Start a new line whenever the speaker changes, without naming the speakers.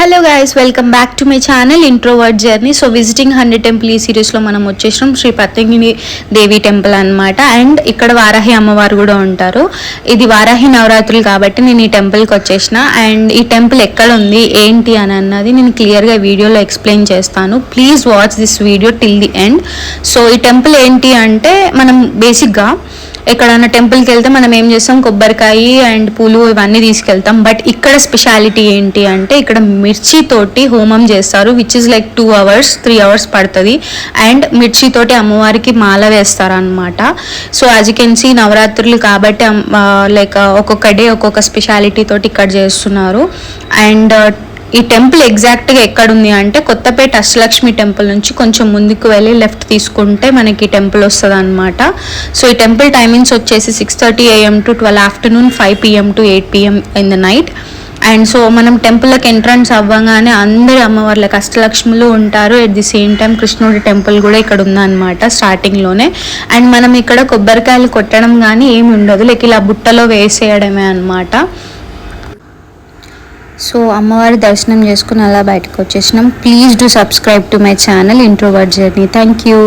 Hello guys welcome back to my channel introvert journey so visiting hundred temple ఈ సిరీస్లో మనం వచ్చేసినాం. Shri Patangini Devi temple అన్నమాట. అండ్ ఇక్కడ వారాహి అమ్మవారు కూడా ఉంటారు. ఇది వారాహి నవరాత్రులు కాబట్టి నేను ఈ టెంపుల్కి వచ్చేసిన. అండ్ ఈ టెంపుల్ ఎక్కడ ఉంది ఏంటి అని అన్నది నేను క్లియర్గా వీడియోలో ఎక్స్ప్లెయిన్ చేస్తాను. Please watch this video till the end so ఈ టెంపుల్ ఏంటి అంటే మనం బేసిక్గా ఎక్కడన్నా టెంపుల్కి వెళ్తే మనం ఏం చేస్తాం? కొబ్బరికాయ అండ్ పూలు ఇవన్నీ తీసుకెళ్తాం. బట్ ఇక్కడ స్పెషాలిటీ ఏంటి అంటే ఇక్కడ మిర్చి తోటి హోమం చేస్తారు which is like two hours three hours పడుతుంది. అండ్ మిర్చి తోటి అమ్మవారికి మాల వేస్తారనమాట so as you can see నవరాత్రులు కాబట్టి లైక్ ఒక్కొక్క డే ఒక్కొక్క స్పెషాలిటీ తోటి ఇక్కడ చేస్తున్నారు. అండ్ ఈ టెంపుల్ ఎగ్జాక్ట్గా ఎక్కడుంది అంటే కొత్తపేట అష్టలక్ష్మి టెంపుల్ నుంచి కొంచెం ముందుకు వెళ్ళి లెఫ్ట్ తీసుకుంటే మనకి టెంపుల్ వస్తుంది అనమాట సో ఈ టెంపుల్ టైమింగ్స్ వచ్చేసి six thirty AM to twelve afternoon five PM to eight PM in the night and so మనం టెంపుల్కి ఎంట్రన్స్ అవ్వగానే అందరు అమ్మవార్లకు అష్టలక్ష్ములు ఉంటారు. ఎట్ ది సేమ్ టైం కృష్ణుడి టెంపుల్ కూడా ఇక్కడ ఉందన్నమాట స్టార్టింగ్లోనే. అండ్ మనం ఇక్కడ కొబ్బరికాయలు కొట్టడం కానీ ఏమి ఉండదు. లైక్ ఇలా బుట్టలో వేసేయడమే అనమాట సో అమ్మవారి దర్శనం చేసుకుని అలా బయటకు వచ్చేసినాం. Please do subscribe to my channel introvert journey thank you